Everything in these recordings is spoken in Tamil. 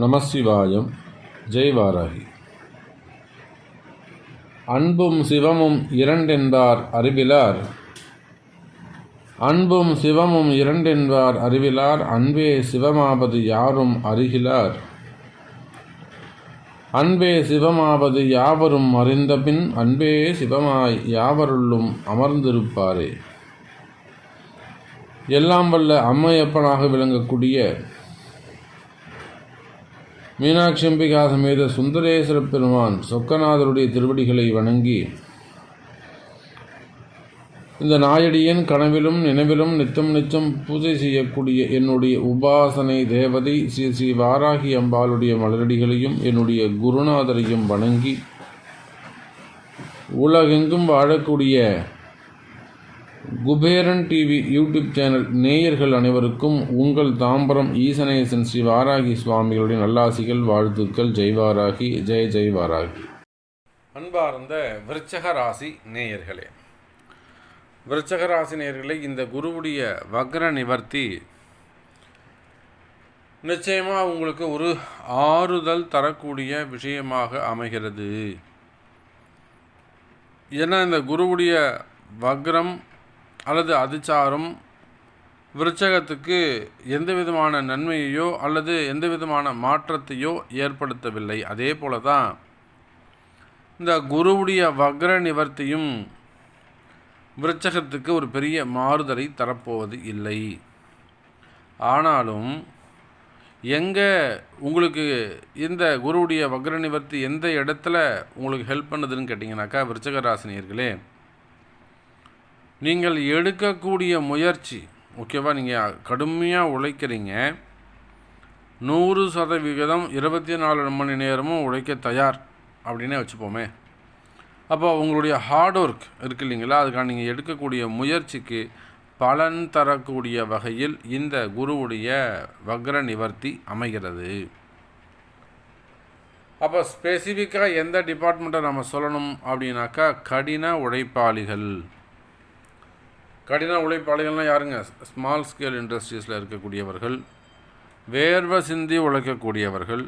நமசிவாயம் ஜெய்வாராகி அன்பும் சிவமும் இரண்டென்பார் அறிவிலார். அன்பும் சிவமும் இரண்டென்பார் அறிவிலார். அன்பே சிவமாவது யாரும் அறிகிலார். அன்பே சிவமாவது யாவரும் அறிந்தபின் அன்பே சிவமாய் யாவருள்ளும் அமர்ந்திருப்பாரே. எல்லாம் வல்ல அம்மையப்பனாக விளங்கக்கூடிய மீனாட்சி அம்பிகா சமேத சுந்தரேஸ்வர பெருமான் சொக்கநாதருடைய திருவடிகளை வணங்கி இந்த நாயடியின் கனவிலும் நினைவிலும் நித்தம் நிச்சம் பூஜை செய்யக்கூடிய என்னுடைய உபாசனை தேவதை ஸ்ரீ ஸ்ரீ வாராகி அம்பாளுடைய மலரடிகளையும் என்னுடைய குருநாதரையும் வணங்கி உலகெங்கும் வாழக்கூடிய குபேரன் டிவி யூடியூப் சேனல் நேயர்கள் அனைவருக்கும் உங்கள் தாம்பரம் ஈசனேசன் ஸ்ரீ வாராகி சுவாமிகளுடைய நல்லாசிகள் வாழ்த்துக்கள் ஜெய் வாராகி ஜெய ஜெய் வாராகி. அன்பார்ந்த விருச்சக ராசி நேயர்களே விருச்சக ராசி நேயர்களே இந்த குருவுடைய வக்ர நிவர்த்தி நிச்சயமாக உங்களுக்கு ஒரு ஆறுதல் தரக்கூடிய விஷயமாக அமைகிறது. ஏன்னா இந்த குருவுடைய வக்ரம் அல்லது அதிச்சாரம் விருச்சகத்துக்கு எந்த விதமான நன்மையையோ அல்லது எந்த விதமான மாற்றத்தையோ ஏற்படுத்தவில்லை. அதே போல தான் இந்த குருவுடைய வக்ர நிவர்த்தியும் விருச்சகத்துக்கு ஒரு பெரிய மாறுதலை தரப்போவது இல்லை. ஆனாலும் எங்கே உங்களுக்கு இந்த குருவுடைய வக்ர நிவர்த்தி எந்த இடத்துல உங்களுக்கு ஹெல்ப் பண்ணுதுன்னு கேட்டிங்கனாக்கா விருச்சக ராசினியர்களே நீங்கள் எடுக்கக்கூடிய முயற்சி ஓகேவா? நீங்கள் கடுமையாக உழைக்கிறீங்க. நூறு சதவிகிதம் இருபத்தி நாலு மணி நேரமும் உழைக்க தயார் அப்படின்னே வச்சுப்போமே. அப்போ உங்களுடைய ஹார்ட் ஒர்க் இருக்கு இல்லைங்களா? அதுக்காக நீங்கள் எடுக்கக்கூடிய முயற்சிக்கு பலன் தரக்கூடிய வகையில் இந்த குருவுடைய வக்ர நிவர்த்தி அமைகிறது. அப்போ ஸ்பெசிஃபிக்காக எந்த டிபார்ட்மெண்ட்டை நம்ம சொல்லணும் அப்படின்னாக்கா கடின உழைப்பாளிகள். கடின உழைப்பாளிகள்லாம் யாருங்க? ஸ்மால் ஸ்கேல் இண்டஸ்ட்ரீஸில் இருக்கக்கூடியவர்கள் வேர்வை சிந்தி உழைக்கக்கூடியவர்கள்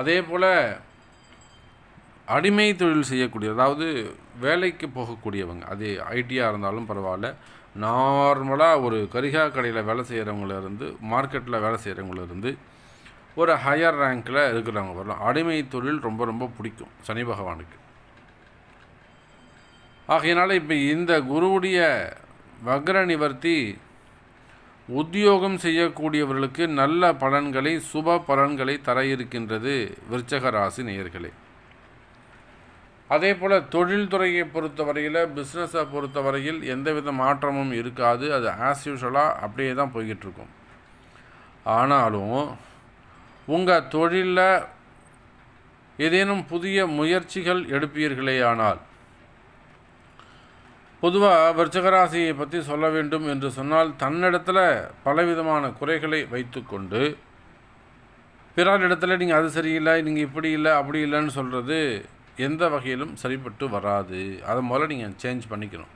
அதே போல் அடிமை தொழில் செய்யக்கூடிய அதாவது வேலைக்கு போகக்கூடியவங்க அது ஐடியாக இருந்தாலும் பரவாயில்ல நார்மலாக ஒரு கரிகா கடையில் வேலை செய்கிறவங்களிருந்து மார்க்கெட்டில் வேலை செய்கிறவங்களிருந்து ஒரு ஹையர் ரேங்க்கில் இருக்கிறவங்க வரலாம். அடிமை தொழில் ரொம்ப ரொம்ப பிடிக்கும் சனி பகவானுக்கு. ஆகையினால இப்போ இந்த குருவுடைய வக்ர நிவர்த்தி உத்தியோகம் செய்யக்கூடியவர்களுக்கு நல்ல பலன்களை சுப பலன்களை தர இருக்கின்றது விருச்சக ராசி நேயர்களே. அதே போல் தொழில்துறையை பொறுத்தவரையில் பிஸ்னஸை பொறுத்தவரையில் எந்தவித மாற்றமும் இருக்காது. அது ஆஸ் யூஷுவலாக அப்படியே தான் போய்கிட்டு இருக்கும் ஆனாலும் உங்கள் தொழிலில் ஏதேனும் புதிய முயற்சிகள் எடுப்பீர்களேயானால் பொதுவாக விருச்சகராசியை பற்றி சொல்ல வேண்டும் என்று சொன்னால் தன்னிடத்தில் பலவிதமான குறைகளை வைத்துக்கொண்டு பிறார் இடத்துல நீங்கள் அது சரியில்லை நீங்கள் இப்படி இல்லை அப்படி இல்லைன்னு சொல்கிறது எந்த வகையிலும் சரிப்பட்டு வராது. அதை முதல்ல நீங்கள் சேஞ்ச் பண்ணிக்கணும்.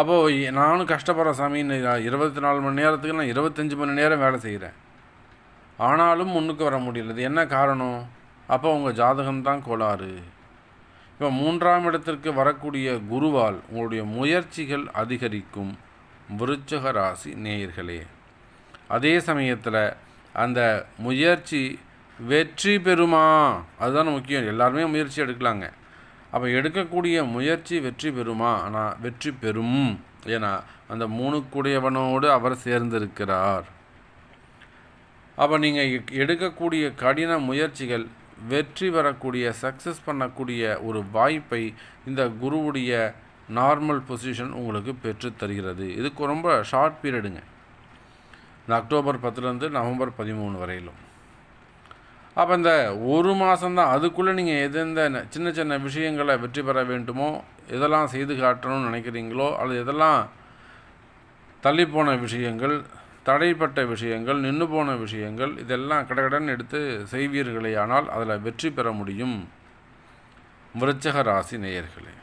அப்போது நானும் கஷ்டப்படுறேன் சாமி இருபத்தி நாலு மணி நேரத்துக்கு நான் இருபத்தஞ்சி மணி நேரம் வேலை செய்கிறேன் ஆனாலும் முன்னுக்கு வர முடியல. என்ன காரணம்? அப்போ உங்கள் ஜாதகம்தான் கோளாறு. இப்போ மூன்றாம் இடத்திற்கு வரக்கூடிய குருவால் உங்களுடைய முயற்சிகள் அதிகரிக்கும் விருச்சக ராசி நேயர்களே. அதே சமயத்தில் அந்த முயற்சி வெற்றி பெறுமா? அதுதான் முக்கியம். எல்லாருமே முயற்சி எடுக்கலாங்க. அப்போ எடுக்கக்கூடிய முயற்சி வெற்றி பெறுமா? ஆனால் வெற்றி பெறும். ஏன்னா அந்த மூணு கூடியவனோடு அவர் சேர்ந்திருக்கிறார். அப்போ நீங்கள் எடுக்கக்கூடிய கடின முயற்சிகள் வெற்றி வரக்கூடிய சக்ஸஸ் பண்ணக்கூடிய ஒரு வாய்ப்பை இந்த குருவுடைய நார்மல் பொசிஷன் உங்களுக்கு பெற்று தருகிறது. இதுக்கு ரொம்ப ஷார்ட் பீரியடுங்க இந்த அக்டோபர் பத்துலேருந்து நவம்பர் பதிமூணு வரையிலும். அப்போ இந்த ஒரு மாதம்தான் அதுக்குள்ளே நீங்கள் எதெந்த சின்ன சின்ன விஷயங்களை வெற்றி பெற வேண்டுமோ எதெல்லாம் செய்து காட்டணும்னு நினைக்கிறீங்களோ அல்லது எதெல்லாம் தள்ளிப்போன விஷயங்கள் தடைப்பட்ட விஷயங்கள் நின்று போன விஷயங்கள் இதெல்லாம் கடகடன் எடுத்து செய்வீர்களே ஆனால் அதில் வெற்றி பெற முடியும். விருச்சக ராசி நேயர்களே.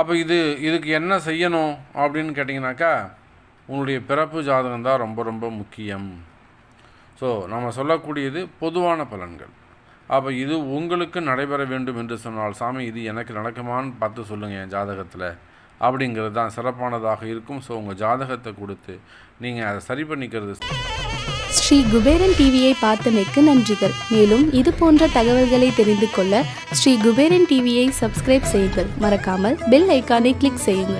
அப்போ இது இதுக்கு என்ன செய்யணும் அப்படின்னு கேட்டிங்கனாக்கா உங்களுடைய பிறப்பு ஜாதகம் தான் ரொம்ப ரொம்ப முக்கியம். ஸோ நம்ம சொல்லக்கூடியது பொதுவான பலன்கள். அப்போ இது உங்களுக்கு நடைபெற வேண்டும் என்று சொன்னால் சாமி இது எனக்கு நடக்குமான்னு பார்த்து சொல்லுங்கள் என் ஜாதகத்தில். அப்படிங்கிறது தான் சிறப்பானதாக இருக்கும். ஸோ உங்கள் ஜாதகத்தை கொடுத்து நீங்கள் அதை சரி பண்ணிக்கிறது ஸ்ரீ குபேரன் டிவியை பார்த்தமைக்கு நன்றிகள். மேலும் இது போன்ற தகவல்களை தெரிந்து கொள்ள ஸ்ரீ குபேரன் டிவியை சப்ஸ்கிரைப் செய்யுங்கள். மறக்காமல் பெல் ஐக்கானை கிளிக் செய்யுங்கள்.